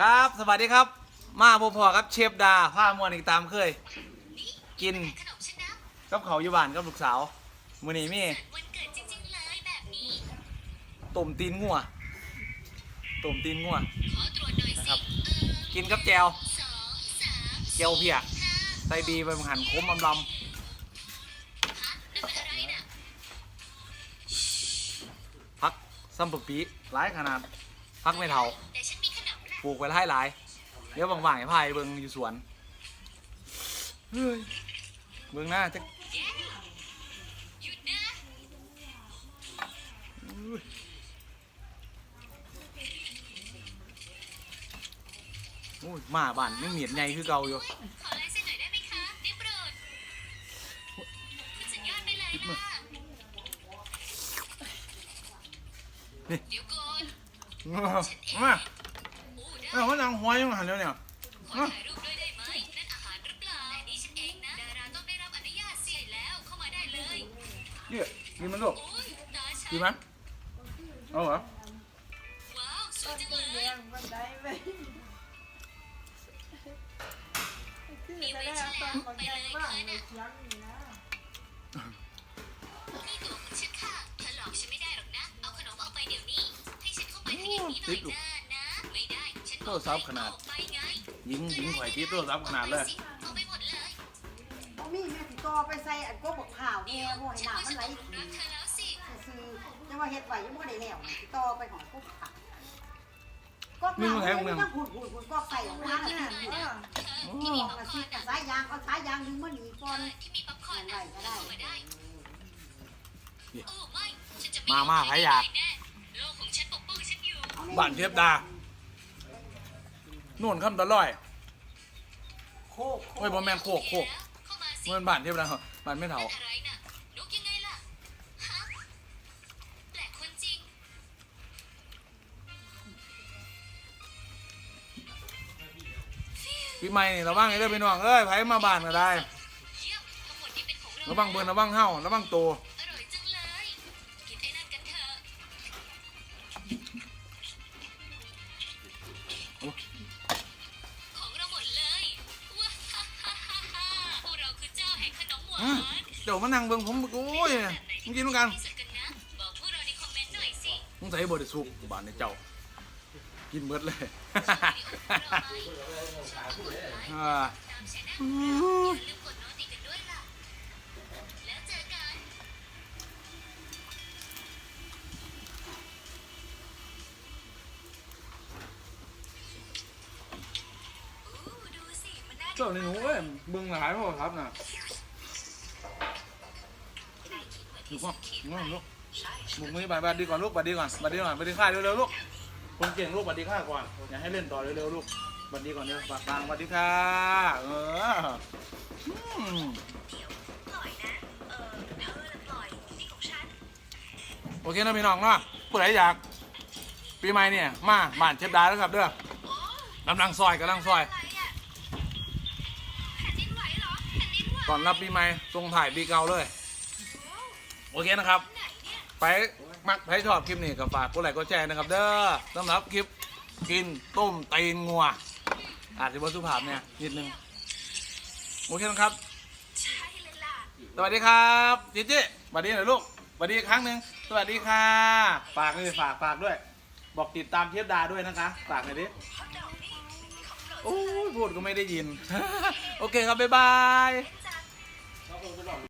ครับ สวัสดีครับ มาพบพอครับเชฟดาผ้ามวนอีกตามเคย กินขนมฉันนะกับเขาวอยู่บ้านกับลูกสาวมื้อนี้มีวันเกิดจริงๆเลยแบบนี้ต้มตีนงัวต้มตีนงัวขอตรวจหน่อยนะสิครับเออกินกับแจวสองสามแจวเพียห้าใส่บีไปมังหันคมอำลฮะนั่นมันอะไรน่ะำพักซัมปะปีหลายขนาดพักไม่เท่า แต่ฉันมีขนมนะปลูกไว้หลายหลายเดี๋ยวบางๆให้พายเบิ่งอยู่สวนเฮ้ยเบิ่งหน้าจะหยุดนะโอ้ยมาบ้านยังเหนียดใหญ่คือเก่าอยู่ ขอลายเซ็นหน่อยได้ไหมคะได้โปรดคุณสุดยอดไปเลยหยิบมาล่ะนี่ เดี๋ยวก่อน มาโอ้ได้ เอ้าเขานางหัวยังหันแล้วเนี่ยขอถ่ายรูปด้วยได้ไหมนั่นอาหารหรือเปล่าแต่นี่ฉันเองนะดาราต้องได้รับอนุญาตสิแล้วเข้ามาได้เลยเนี่ยกินมันลูกโอ้ยตาฉันกินไหมเอาเหรอว้าวสวยจังเลยเลี้ยงบันไดไปคือจะได้เอาตอนบันไดบ้างในเชียงนี่นะนี่ตัวคุณฉันค่ะเธอหลอกฉันไม่ได้หรอกนะ เอาขนมออกไปเดี๋ยวนี้ ให้ฉันเข้าไปทางอย่างนี้หน่อยนะ โทอกรศัพท์ขนาดให้ออกไปไงยิงยิงข่อยที่ตัวซับขนาดเลยเอาไปหมดเลยบ่มีแม่สิต่อไปใส่อันกบบักข่าวแน่บ่ให้ฉันน้ำว่ามันฉันไหลตกหลุมรักเธอแล้วสิซื่อๆจะว่าเฮ็ดไว้ยังบ่ได้แล้วสิต่อไปของกบบักข่าวก็นี่มันแท้งมัเมืองพูดพูดพูดก็ใส่ออกมาแล้วนั่นเออเธอที่มีเอาป๊อปกระคซิอบร์นกับสายยางเอาสายยางดึงมาหนีก่อนเออที่มีป๊อปคอร์นนะเข้ามาได้โอ้ไม่ฉันจะมามาใครอยากแน่โลกของฉันปกป้องฉันอยู่เอาบ้านเทพดา โน่นคำตะลอยโคกโคโอ้ยกบ่แม่นโคกโคกเข้ามาสิเมื่อบ้านเทพดาบ้านไม่เท่านั่นอะไรน่ะนกยังไงล่ะฮะแปลกคนจริงปีใหม่นี่ระวังให้เด้อพี่น้องเอ้ยไผมาบ้านก็ได้เยี่ยมทั้งหมดนี้เป็นของเรา ระวังเบิ่นระวังเฮาระวังโตอ อื้อนเดี๋ยวมานั่งเบิ่งผมโอ้ยมึงกินด้วยกันที่สุดกันนะบอกพวกเราในคอมเมนต์หน่อยสิมึงใส่บ่ได้สุกบ้านในเจ้า กินเบิดเลยอ่าตามฉันนะอย่าลืมกดโน้ติกันด้วยล่ะแล้วเจอกันอู้ดูสิมันน่าเจ้าในหนูเอ้ยเบิ่งหลายบ่ครับน่ะ ลูกพ่อลูกลูกลูกมือบัดบัดดีก่อนลูกบัดดีก่อนบัดดีก่อนบัดดีค่ายเร็วๆลูกคนเก่งลูกบัดดีค่าก่อนอย่าให้เล่นต่อเร็วๆลูกบัดดีก่อนเร็วฝากทางบัดดีค่ะเอออืมปล่อเออเธอน่ะปล่อยนี่นโอเคนะพี่น้องเนาะผู้ใดอยากปีใหม่เนี่ยมาบ้านเชฟดาแล้วครับเด้อกำลังซอยกำลังซอยอะไรอะแผ่นดินไหวเหรอแผ่นดินไหวก่อนรับปีใหม่ทรงถ่ายปีเก่าเลย โอเคนะครับ ไปมักใครชอบคลิปนี้ก็ฝากกดไลค์กดแชร์นะครับ เด้อสำหรับคลิปกินต้มตีนงัว อาจจะว่าสุภาพเนี่ยนิดนึงโอเคนะครับสวัสดีครับจิจิสวัสดีหน่อยลูกสวัสดีอีกครั้งหนึ่งสวัสดีค่ะฝากเลยฝากฝากด้วย บอกติดตามเทปดาด้วยนะคะฝากหน่อยดิโอ้ยพูดก็ไม่ได้ยิน โอเคครับ บ๊ายบาย